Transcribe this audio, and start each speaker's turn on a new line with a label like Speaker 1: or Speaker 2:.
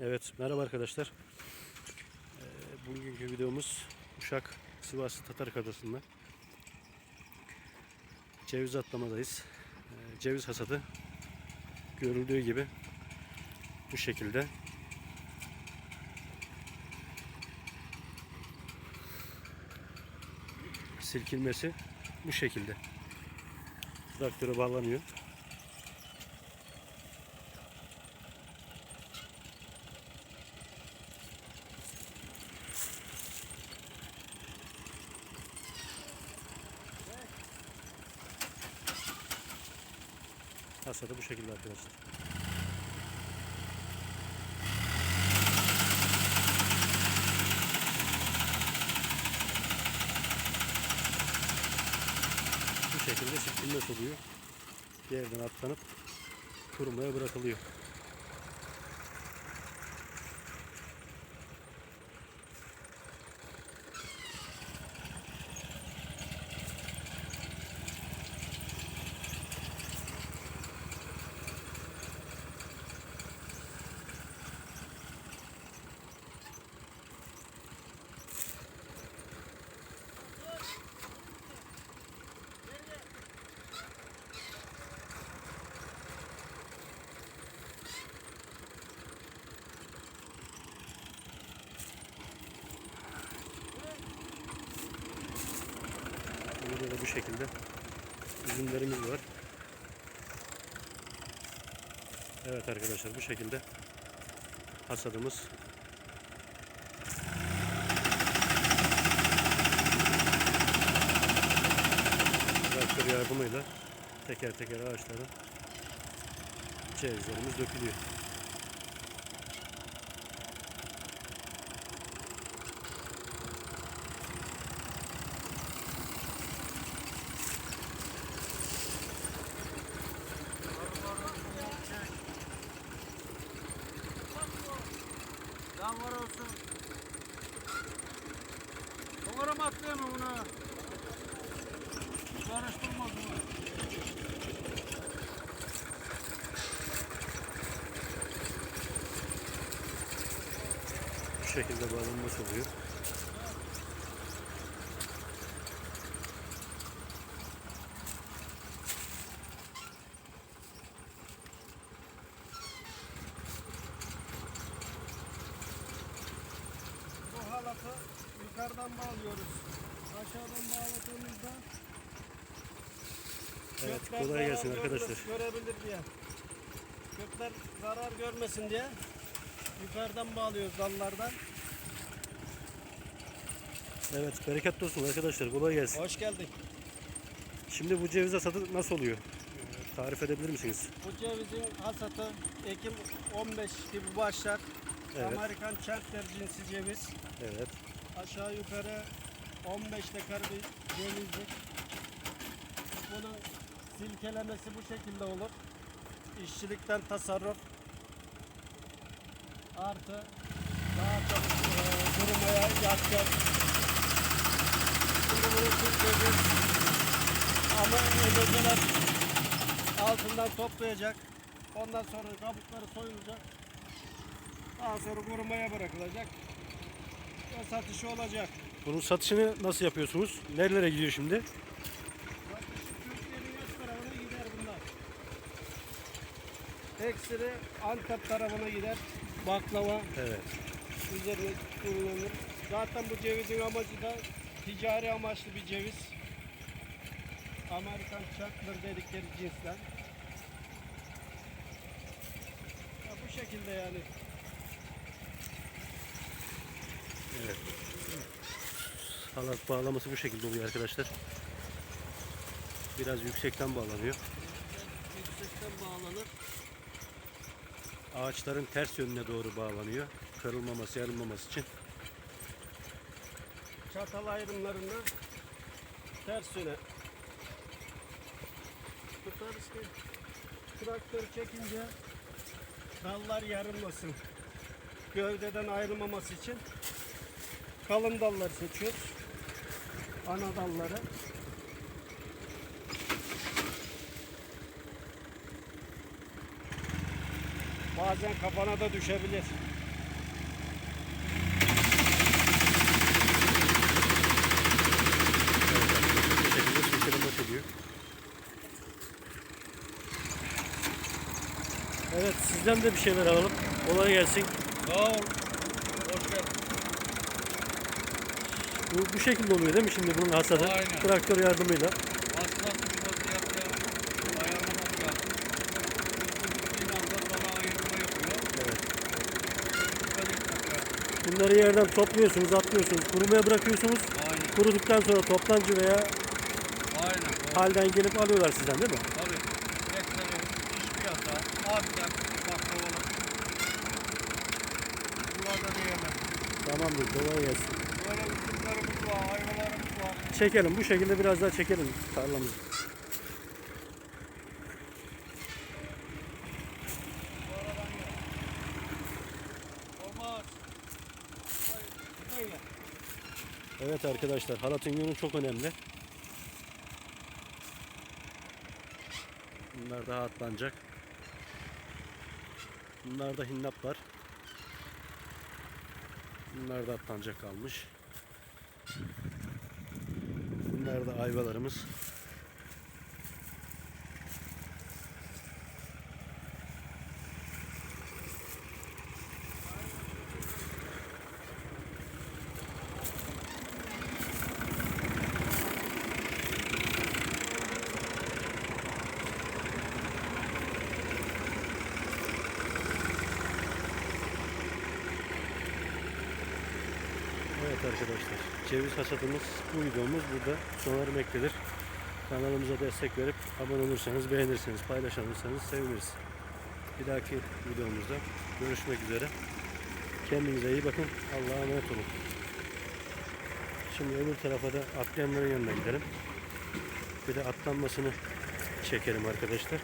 Speaker 1: Evet, merhaba arkadaşlar. Ee, bugünkü videomuz Uşak Sivas Tatar Adası'nda. Ceviz atlamadayız. Ee, ceviz hasadı görüldüğü gibi bu şekilde. Silkinmesi bu şekilde. Traktöre bağlanıyor. Hasadı bu şekilde arkadaşlar. Bu şekilde silkinmez oluyor. Yerden atlanıp kurumaya bırakılıyor. Burada da bu şekilde üzümlerimiz var. Evet arkadaşlar bu şekilde hasadımız traktör yardımıyla teker teker ağaçlara cevizlerimiz dökülüyor.
Speaker 2: Can var olsun. Sonra mı atlayayım bunu? Karıştırmaz mı?
Speaker 1: Bu şekilde bağlanması oluyor.
Speaker 2: Bu halatı yukarıdan bağlıyoruz. Aşağıdan bağladığımızda
Speaker 1: Evet kolay gelsin arkadaşlar.
Speaker 2: Görebilir diye. Kökler zarar görmesin diye yukarıdan bağlıyoruz dallardan.
Speaker 1: Evet bereketli olsun arkadaşlar kolay gelsin.
Speaker 2: Hoş geldik.
Speaker 1: Şimdi bu ceviz hasadı nasıl oluyor? Tarif edebilir misiniz?
Speaker 2: Bu cevizin hasatı Ekim 15 gibi başlar.
Speaker 1: Evet.
Speaker 2: Amerikan Chandler cinsi ceviz.
Speaker 1: Evet.
Speaker 2: Aşağı yukarı 15 dekar bir cevizlik. Bunun silkelemesi bu şekilde olur. İşçilikten tasarruf. Artı daha çabuk e, kurumaya yatkın. Bunu silkeceğiz. Ama emeciler altından toplayacak. Ondan sonra kabukları soyulacak. Daha sonra kurumaya bırakılacak. Satışı olacak.
Speaker 1: Bunun satışını nasıl yapıyorsunuz? Nerelere gidiyor şimdi?
Speaker 2: Eksiri Antep tarafına gider. Baklava
Speaker 1: Evet.
Speaker 2: üzerine kullanılır. Zaten bu cevizin amacı da ticari amaçlı bir ceviz. Amerikan Chandler dedikleri cinsten. Ya bu şekilde yani.
Speaker 1: Evet. Halat bağlaması bu şekilde oluyor arkadaşlar. Biraz yüksekten bağlanıyor.
Speaker 2: Yüksekten bağlanır.
Speaker 1: Ağaçların ters yönüne doğru bağlanıyor. Kırılmaması, yarılmaması için.
Speaker 2: çatal ayrımlarında ters yöne tutarız ki traktör çekince dallar yarılmasın. Gövdeden ayrılmaması için kalın dalları seçiyoruz. Ana dalları. Bazen kafana da düşebilir.
Speaker 1: Evet sizden de bir şeyler alalım. Kolay gelsin.
Speaker 3: Sağ olun.
Speaker 1: Bu, bu şekilde oluyor değil mi şimdi bunun hasadı?
Speaker 3: Aynen.
Speaker 1: Traktör yardımıyla. Bunları yerden topluyorsunuz, atlıyorsunuz, kurumaya bırakıyorsunuz.
Speaker 3: Aynen.
Speaker 1: Kuruduktan sonra toptancı veya
Speaker 3: Aynen.
Speaker 1: Halden gelip alıyorlar sizden değil mi?
Speaker 3: Tabii. Bekleri, iş piyasa, abiden, baklavalı. Bunlarda diyemem.
Speaker 1: Tamamdır, kolay gelsin.
Speaker 3: Böyle üzümlerimiz var, ayvalarımız var.
Speaker 1: Çekelim, bu şekilde biraz daha çekelim tarlamızı. Evet arkadaşlar, halatın yönü çok önemli. Bunlar daha atlanacak. Bunlar da hinnaplar. Bunlar da atlanacak kalmış. Bunlar ayvalarımız. Evet arkadaşlar, ceviz hasadımız bu videomuz burada sona ermektedir. Kanalımıza destek verip abone olursanız, beğenirseniz, paylaşırsanız seviniriz. Bir dahaki videomuzda görüşmek üzere. Kendinize iyi bakın. Allah'a emanet olun. Şimdi öbür tarafa da atlayanların yanına gidelim. Bir de atlanmasını çekelim arkadaşlar.